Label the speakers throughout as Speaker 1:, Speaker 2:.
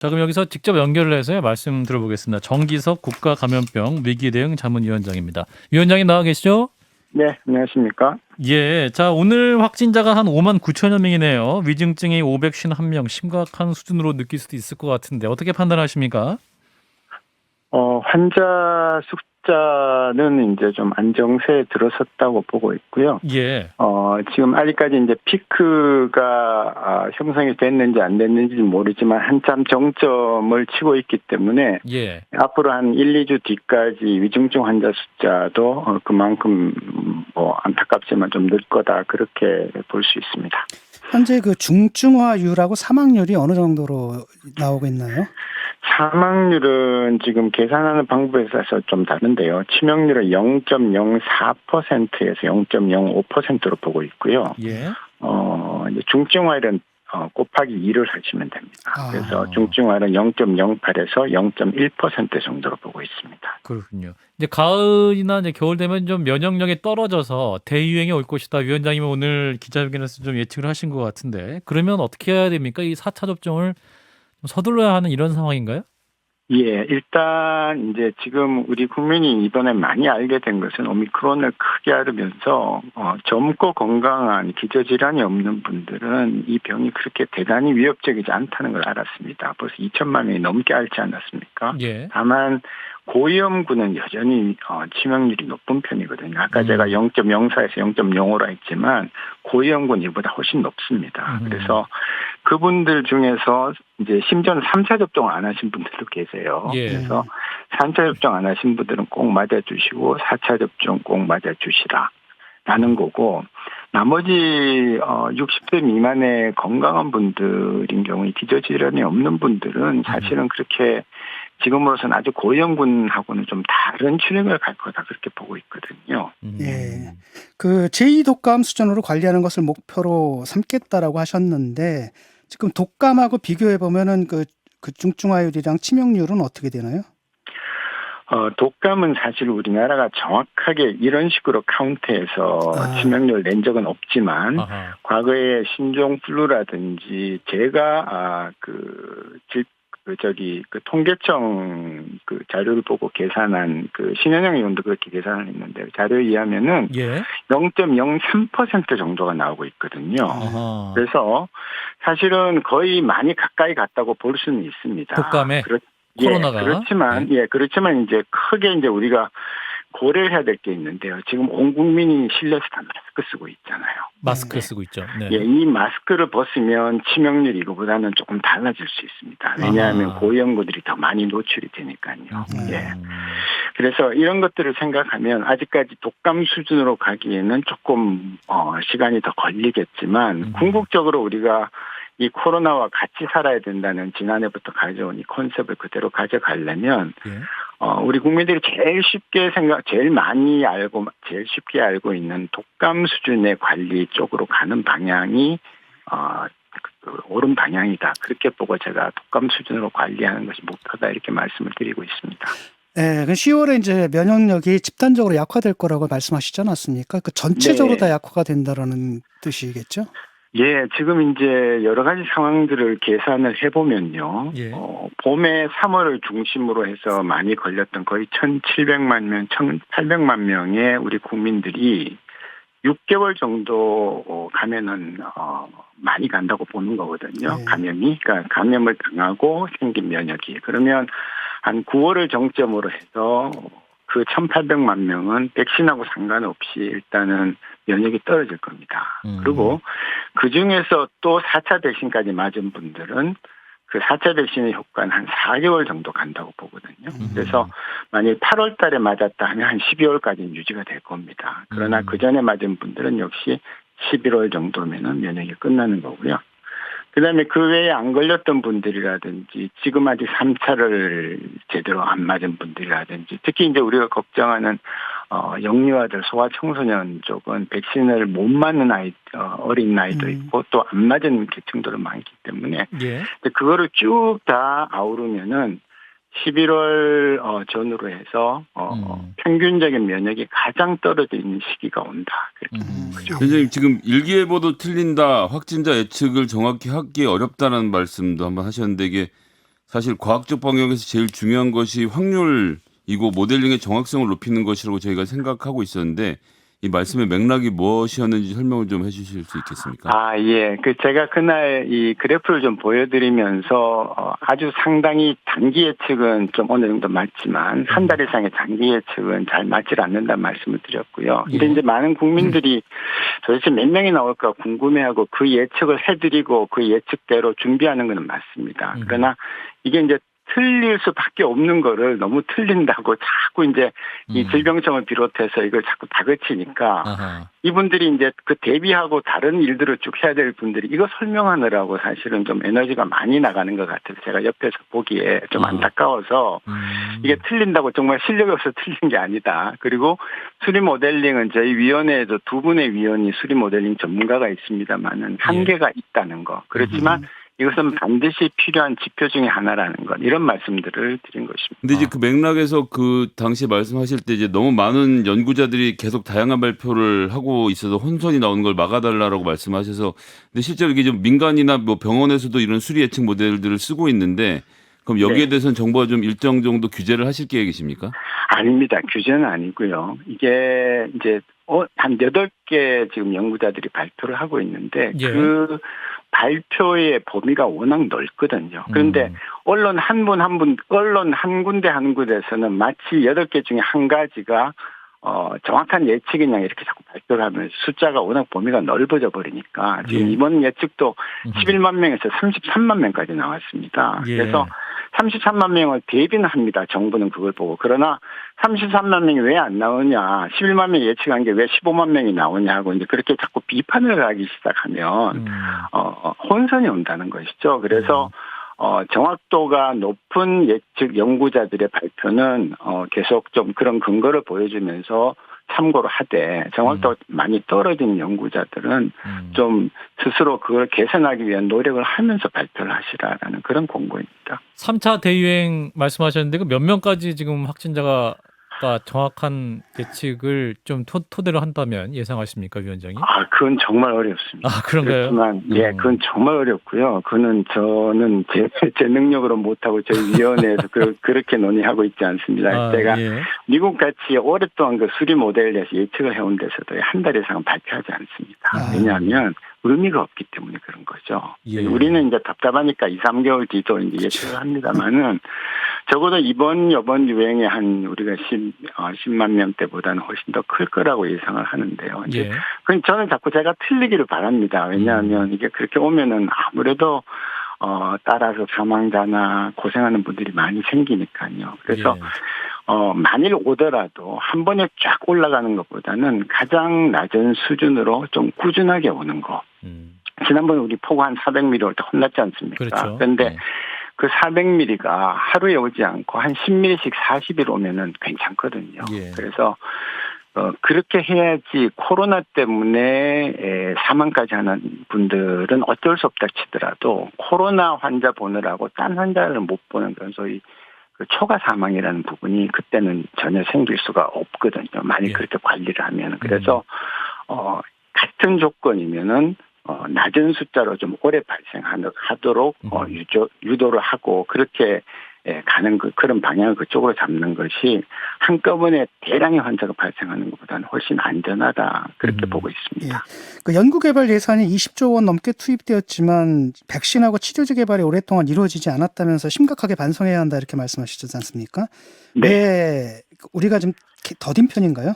Speaker 1: 자 그럼 여기서 직접 연결을 해서 말씀 들어보겠습니다. 정기석 국가감염병 위기대응 자문위원장입니다. 위원장님 나와 계시죠?
Speaker 2: 네, 안녕하십니까?
Speaker 1: 예. 자 오늘 확진자가 한 5만 9천여 명이네요. 위중증이 551명, 심각한 수준으로 느낄 수도 있을 것 같은데 어떻게 판단하십니까?
Speaker 2: 어, 환자 숫자는 이제 좀 안정세에 들어섰다고 보고 있고요.
Speaker 1: 예.
Speaker 2: 어, 지금 아직까지 이제 피크가 아, 형성이 됐는지 안 됐는지 모르지만 한참 정점을 치고 있기 때문에
Speaker 1: 예.
Speaker 2: 앞으로 한 1, 2주 뒤까지 위중증 환자 숫자도 어, 그만큼 뭐 안타깝지만 좀 늘 거다 그렇게 볼 수 있습니다.
Speaker 3: 현재 그 중증화율하고 사망률이 어느 정도로 나오고 있나요?
Speaker 2: 사망률은 지금 계산하는 방법에 있어서 좀 다른데요. 치명률은 0.04%에서 0.05%로 보고 있고요.
Speaker 1: 예.
Speaker 2: 어, 이제 중증화율은 어, 곱하기 2를 하시면 됩니다.
Speaker 3: 아.
Speaker 2: 그래서 중증화는 0.08에서 0.1% 정도로 보고 있습니다.
Speaker 1: 그렇군요. 이제 가을이나 이제 겨울 되면 좀 면역력이 떨어져서 대유행이 올 것이다. 위원장님은 오늘 기자회견에서 좀 예측을 하신 것 같은데 그러면 어떻게 해야 됩니까? 이 4차 접종을 좀 서둘러야 하는 이런 상황인가요?
Speaker 2: 예, 일단 이제 지금 우리 국민이 이번에 많이 알게 된 것은 오미크론을 크게 앓으면서 어, 젊고 건강한 기저질환이 없는 분들은 이 병이 그렇게 대단히 위협적이지 않다는 걸 알았습니다. 벌써 2천만 명이 넘게 앓지 않았습니까?
Speaker 1: 예.
Speaker 2: 다만 고위험군은 여전히 어, 치명률이 높은 편이거든요. 아까
Speaker 1: 음.
Speaker 2: 제가 0.04에서 0.05라 했지만 고위험군 이보다 훨씬 높습니다.
Speaker 1: 음.
Speaker 2: 그래서 그분들 중에서 이제 심지어는 3차 접종 안 하신 분들도 계세요.
Speaker 1: 예.
Speaker 2: 그래서 3차 접종 안 하신 분들은 꼭 맞아주시고 4차 접종 꼭 맞아주시라. 라는 거고 나머지 어 60대 미만의 건강한 분들인 경우에 기저질환이 없는 분들은 사실은 그렇게 지금으로서는 아주 고위험군하고는 좀 다른 출행을 갈 거다 그렇게 보고 있거든요.
Speaker 1: 음.
Speaker 3: 예. 그 제2 독감 수준으로 관리하는 것을 목표로 삼겠다라고 하셨는데 지금 독감하고 비교해 보면은 그, 그 중증화율이랑 치명률은 어떻게 되나요?
Speaker 2: 어, 독감은 사실 우리나라가 정확하게 이런 식으로 카운트해서
Speaker 3: 아.
Speaker 2: 치명률 낸 적은 없지만
Speaker 1: 아하.
Speaker 2: 과거에 신종 플루라든지 제가 아 그 그 저기 그 통계청 그 자료를 보고 계산한 그 신현영 의원도 그렇게 계산을 했는데 자료에 의하면은
Speaker 1: 예.
Speaker 2: 0.03% 정도가 나오고 있거든요.
Speaker 1: 아하.
Speaker 2: 그래서 사실은 거의 많이 가까이 갔다고 볼 수는 있습니다.
Speaker 1: 독감에?
Speaker 2: 그렇,
Speaker 1: 코로나가?
Speaker 2: 예, 그렇지만 예, 그렇지만 이제 크게 이제 우리가 고려를 해야 될 게 있는데요. 지금 온 국민이 실내에서 다 마스크 쓰고 있잖아요.
Speaker 1: 마스크
Speaker 3: 네.
Speaker 1: 쓰고 있죠. 네.
Speaker 2: 예, 이 마스크를 벗으면 치명률이 이거보다는 조금 달라질 수 있습니다. 왜냐하면
Speaker 1: 아하.
Speaker 2: 고위험군들이 더 많이 노출이 되니까요.
Speaker 1: 음.
Speaker 2: 예. 그래서 이런 것들을 생각하면 아직까지 독감 수준으로 가기에는 조금 어, 시간이 더 걸리겠지만
Speaker 1: 음.
Speaker 2: 궁극적으로 우리가 이 코로나와 같이 살아야 된다는 지난해부터 가져온 이 컨셉을 그대로 가져가려면
Speaker 1: 예.
Speaker 2: 어, 우리 국민들이 제일 쉽게 생각, 제일 많이 알고, 제일 쉽게 알고 있는 독감 수준의 관리 쪽으로 가는 방향이, 어, 그, 옳은 방향이다. 그렇게 보고 제가 독감 수준으로 관리하는 것이 목표다. 이렇게 말씀을 드리고 있습니다.
Speaker 3: 예, 그 10월에 이제 면역력이 집단적으로 약화될 거라고 말씀하시지 않았습니까? 그 전체적으로
Speaker 2: 네.
Speaker 3: 다 약화가 된다라는 뜻이겠죠?
Speaker 2: 예, 지금 이제 여러 가지 상황들을 계산을 해보면요.
Speaker 1: 예.
Speaker 2: 어, 봄에 3월을 중심으로 해서 많이 걸렸던 거의 1,700만 명, 1,800만 명의 우리 국민들이 6개월 정도 어, 가면은 어, 많이 간다고 보는 거거든요.
Speaker 3: 네.
Speaker 2: 감염이 그러니까 감염을 당하고 생긴 면역이 그러면 한 9월을 정점으로 해서 그 1,800만 명은 백신하고 상관없이 일단은 면역이 떨어질 겁니다.
Speaker 1: 음.
Speaker 2: 그리고 그 중에서 또 4차 백신까지 맞은 분들은 그 4차 백신의 효과는 한 4개월 정도 간다고 보거든요.
Speaker 3: 음.
Speaker 2: 그래서 만약 8월 달에 맞았다 하면 한 12월까지는 유지가 될 겁니다. 그러나
Speaker 1: 음.
Speaker 2: 그 전에 맞은 분들은 역시 11월 정도면은 면역이 끝나는 거고요. 그 다음에 그 외에 안 걸렸던 분들이라든지 지금 아직 3차를 제대로 안 맞은 분들이라든지 특히 이제 우리가 걱정하는 어, 영유아들, 소아 청소년 쪽은 백신을 못 맞는 아이, 어, 어린 나이도
Speaker 3: 음.
Speaker 2: 있고 또 안 맞은 계층들도 많기 때문에
Speaker 1: 예.
Speaker 2: 근데 그거를 쭉 다 아우르면은 11월 어, 전후로 해서 어,
Speaker 1: 음.
Speaker 2: 평균적인 면역이 가장 떨어져 있는 시기가 온다. 그렇게
Speaker 1: 음.
Speaker 2: 그죠.
Speaker 4: 선생님 지금 일기예보도 틀린다 확진자 예측을 정확히 하기 어렵다는 말씀도 한번 하셨는데 이게 사실 과학적 방역에서 제일 중요한 것이 확률 이고 모델링의 정확성을 높이는 것이라고 저희가 생각하고 있었는데 이 말씀의 맥락이 무엇이었는지 설명을 좀 해주실 수 있겠습니까?
Speaker 2: 아, 예. 그 제가 그날 이 그래프를 좀 보여드리면서 어, 아주 상당히 단기 예측은 좀 어느 정도 맞지만 한 달 이상의 장기 예측은 잘 맞질 않는다는 말씀을 드렸고요. 근데
Speaker 1: 예.
Speaker 2: 이제 많은 국민들이 도대체 몇 명이 나올까 궁금해하고 그 예측을 해드리고 그 예측대로 준비하는 것은 맞습니다.
Speaker 1: 음.
Speaker 2: 그러나 이게 이제 틀릴 수밖에 없는 거를 너무 틀린다고 자꾸 이제 이
Speaker 1: 음.
Speaker 2: 질병청을 비롯해서 이걸 자꾸 다그치니까
Speaker 1: 아하.
Speaker 2: 이분들이 이제 그 대비하고 다른 일들을 쭉 해야 될 분들이 이거 설명하느라고 사실은 좀 에너지가 많이 나가는 것 같아서 제가 옆에서 보기에 좀
Speaker 1: 아.
Speaker 2: 안타까워서
Speaker 1: 음.
Speaker 2: 이게 틀린다고 정말 실력이 없어 틀린 게 아니다. 그리고 수리 모델링은 저희 위원회에도 두 분의 위원이 수리 모델링 전문가가 있습니다만은 한계가 있다는 거. 그렇지만 이것은 반드시 필요한 지표 중에 하나라는 것. 이런 말씀들을 드린 것입니다.
Speaker 4: 근데 이제
Speaker 1: 아.
Speaker 4: 그 맥락에서 그 당시에 말씀하실 때 이제 너무 많은 연구자들이 계속 다양한 발표를 하고 있어서 혼선이 나오는 걸 막아달라고 말씀하셔서 근데 실제로 이게 좀 민간이나 뭐 병원에서도 이런 수리 예측 모델들을 쓰고 있는데 그럼 여기에
Speaker 2: 네.
Speaker 4: 대해서는 정부가 좀 일정 정도 규제를 하실 계획이십니까?
Speaker 2: 아닙니다. 규제는 아니고요. 이게 이제 어, 한 여덟 개 지금 연구자들이 발표를 하고 있는데
Speaker 1: 예.
Speaker 2: 그 발표의 범위가 워낙 넓거든요. 그런데
Speaker 1: 음.
Speaker 2: 언론 한 분 한 분, 언론 한 군데 한 군데서는 마치 여덟 개 중에 한 가지가 어, 정확한 예측이냐 이렇게 자꾸 발표를 하면 숫자가 워낙 범위가 넓어져 버리니까 지금
Speaker 1: 예.
Speaker 2: 이번 예측도
Speaker 1: 음.
Speaker 2: 11만 명에서 33만 명까지 나왔습니다.
Speaker 1: 예.
Speaker 2: 그래서 33만 명을 대비는 합니다. 정부는 그걸 보고. 그러나 33만 명이 왜 안 나오냐, 11만 명이 예측한 게 왜 15만 명이 나오냐 하고 이제 그렇게 자꾸 비판을 하기 시작하면
Speaker 1: 음.
Speaker 2: 어, 혼선이 온다는 것이죠. 그래서 어, 정확도가 높은 예측 연구자들의 발표는 어, 계속 좀 그런 근거를 보여주면서 참고를 하되 정확도가 많이 떨어진 연구자들은
Speaker 1: 음.
Speaker 2: 좀 스스로 그걸 개선하기 위한 노력을 하면서 발표를 하시라라는 그런 공고입니다.
Speaker 1: 3차 대유행 말씀하셨는데 그 몇 명까지 지금 확진자가 가 정확한 예측을 좀 토, 토대로 한다면 예상하십니까 위원장이?
Speaker 2: 아, 그건 정말 어렵습니다.
Speaker 1: 아 그런가요?
Speaker 2: 그렇지만 예,
Speaker 1: 음.
Speaker 2: 그건 정말 어렵고요. 그는 저는 제, 제 능력으로 못하고 저희 위원회에서 그, 그렇게 논의하고 있지 않습니다.
Speaker 1: 아,
Speaker 2: 제가
Speaker 1: 예.
Speaker 2: 미국 같이 오랫동안 그 수리 모델에서 예측을 해온 데서도 한 달 이상은 발표하지 않습니다.
Speaker 3: 아.
Speaker 2: 왜냐하면 의미가 없기 때문에 그런 거죠.
Speaker 1: 예.
Speaker 2: 우리는 이제 답답하니까 2, 3개월 뒤도 이제 예측을 합니다만은 적어도 이번 이번 유행에 한 우리가 10, 어, 10만 명대보다는 훨씬 더 클 거라고 예상을 하는데요. 이제
Speaker 1: 예.
Speaker 2: 그 저는 자꾸 제가 틀리기를 바랍니다. 왜냐하면 이게 그렇게 오면은 아무래도 어 따라서 사망자나 고생하는 분들이 많이 생기니까요. 그래서
Speaker 1: 예.
Speaker 2: 어 만일 오더라도 한 번에 쫙 올라가는 것보다는 가장 낮은 수준으로 좀 꾸준하게 오는 거.
Speaker 1: 음.
Speaker 2: 지난번에 우리 폭우 한 400mm 올 때 혼났지 않습니까?
Speaker 1: 그렇죠.
Speaker 2: 그런데
Speaker 1: 네.
Speaker 2: 그 400mm가 하루에 오지 않고 한 10mm씩 40일 오면은 괜찮거든요.
Speaker 1: 예.
Speaker 2: 그래서 어, 그렇게 해야지 코로나 때문에 에, 사망까지 하는 분들은 어쩔 수 없다 치더라도 코로나 환자 보느라고 딴 환자를 못 보는 그런 소위 그 초과 사망이라는 부분이 그때는 전혀 생길 수가 없거든요. 만약
Speaker 1: 예.
Speaker 2: 그렇게 관리를 하면. 그래서 어, 같은 조건이면은 어, 낮은 숫자로 좀 오래 발생하도록 어,
Speaker 1: 음.
Speaker 2: 유조, 유도를 하고 그렇게 예, 가는 그, 그런 방향을 그쪽으로 잡는 것이 한꺼번에 대량의 환자가 발생하는 것보다는 훨씬 안전하다 그렇게
Speaker 1: 음.
Speaker 2: 보고 있습니다.
Speaker 3: 그 연구개발 예산이 20조 원 넘게 투입되었지만 백신하고 치료제 개발이 오랫동안 이루어지지 않았다면서 심각하게 반성해야 한다 이렇게 말씀하시지 않습니까?
Speaker 2: 네.
Speaker 3: 왜 우리가 좀 더딘 편인가요?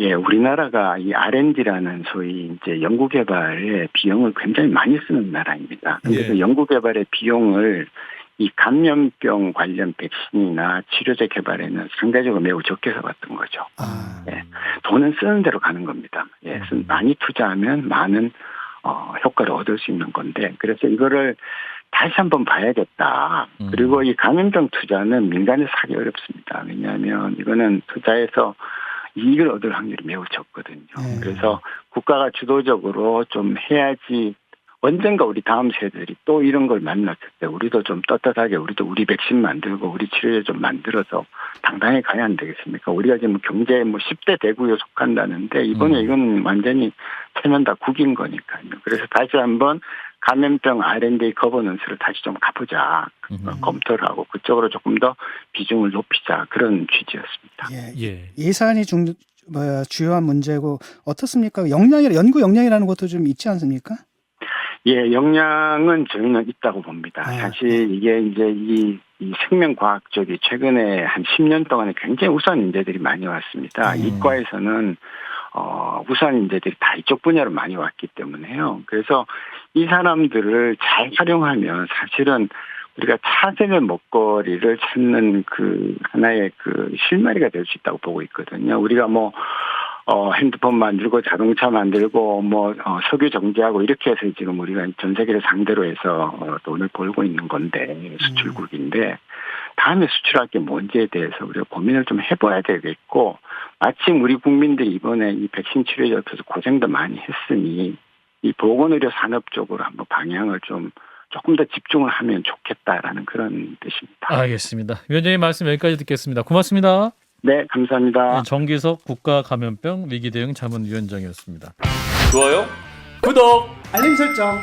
Speaker 2: 예, 우리나라가 이 R&D라는 소위 이제 연구개발에 비용을 굉장히 많이 쓰는 나라입니다.
Speaker 1: 예.
Speaker 2: 그 연구개발의 비용을 이 감염병 관련 백신이나 치료제 개발에는 상대적으로 매우 적게 써봤던 거죠.
Speaker 3: 아,
Speaker 2: 예. 돈은 쓰는 대로 가는 겁니다. 예,
Speaker 1: 음.
Speaker 2: 많이 투자하면 많은 어, 효과를 얻을 수 있는 건데 그래서 이거를 다시 한번 봐야겠다.
Speaker 1: 음.
Speaker 2: 그리고 이 감염병 투자는 민간에서 하기 어렵습니다. 왜냐하면 이거는 투자해서 이익을 얻을 확률이 매우 적거든요.
Speaker 3: 음.
Speaker 2: 그래서 국가가 주도적으로 좀 해야지 언젠가 우리 다음 세대들이 또 이런 걸 만났을 때 우리도 좀 떳떳하게 우리도 우리 백신 만들고 우리 치료제 좀 만들어서 당당히 가야 안 되겠습니까? 우리가 지금 경제 뭐 10대 대구에 속한다는데 이번에
Speaker 1: 음.
Speaker 2: 이건 완전히 체면 다 국인 거니까요. 그래서 다시 한번 감염병 R&D 거버넌스를 다시 좀 가보자 어,
Speaker 1: 음.
Speaker 2: 검토를 하고 그쪽으로 조금 더 비중을 높이자 그런 취지였습니다.
Speaker 3: 예.
Speaker 1: 예.
Speaker 3: 예산이 중 뭐야, 주요한 문제고 어떻습니까? 역량이 연구 역량이라는 것도 좀 있지 않습니까?
Speaker 2: 예, 역량은 저희는 있다고 봅니다.
Speaker 3: 아,
Speaker 2: 사실 이게 이제 이, 이 생명과학 쪽이 최근에 한 10년 동안에 굉장히 우수한 인재들이 많이 왔습니다.
Speaker 3: 음.
Speaker 2: 이과에서는 어, 우수한 인재들이 다 이쪽 분야로 많이 왔기 때문에요. 그래서 이 사람들을 잘 활용하면 사실은 우리가 차세대 먹거리를 찾는 그 하나의 그 실마리가 될 수 있다고 보고 있거든요. 우리가 뭐 어, 핸드폰 만들고 자동차 만들고 뭐 어, 석유 정제하고 이렇게 해서 지금 우리가 전 세계를 상대로 해서 어, 돈을 벌고 있는 건데 수출국인데 다음에 수출할 게 뭔지에 대해서 우리가 고민을 좀 해봐야 되겠고 마침 우리 국민들이 이번에 이 백신 치료에 옆에서 고생도 많이 했으니 이 보건의료 산업 쪽으로 한번 방향을 좀 조금 더 집중을 하면 좋겠다라는 그런 뜻입니다.
Speaker 1: 알겠습니다. 위원장님 말씀 여기까지 듣겠습니다. 고맙습니다.
Speaker 2: 네, 감사합니다.
Speaker 1: 정기석 국가감염병 위기대응 자문위원장이었습니다.
Speaker 4: 좋아요?
Speaker 1: 구독!
Speaker 3: 알림 설정.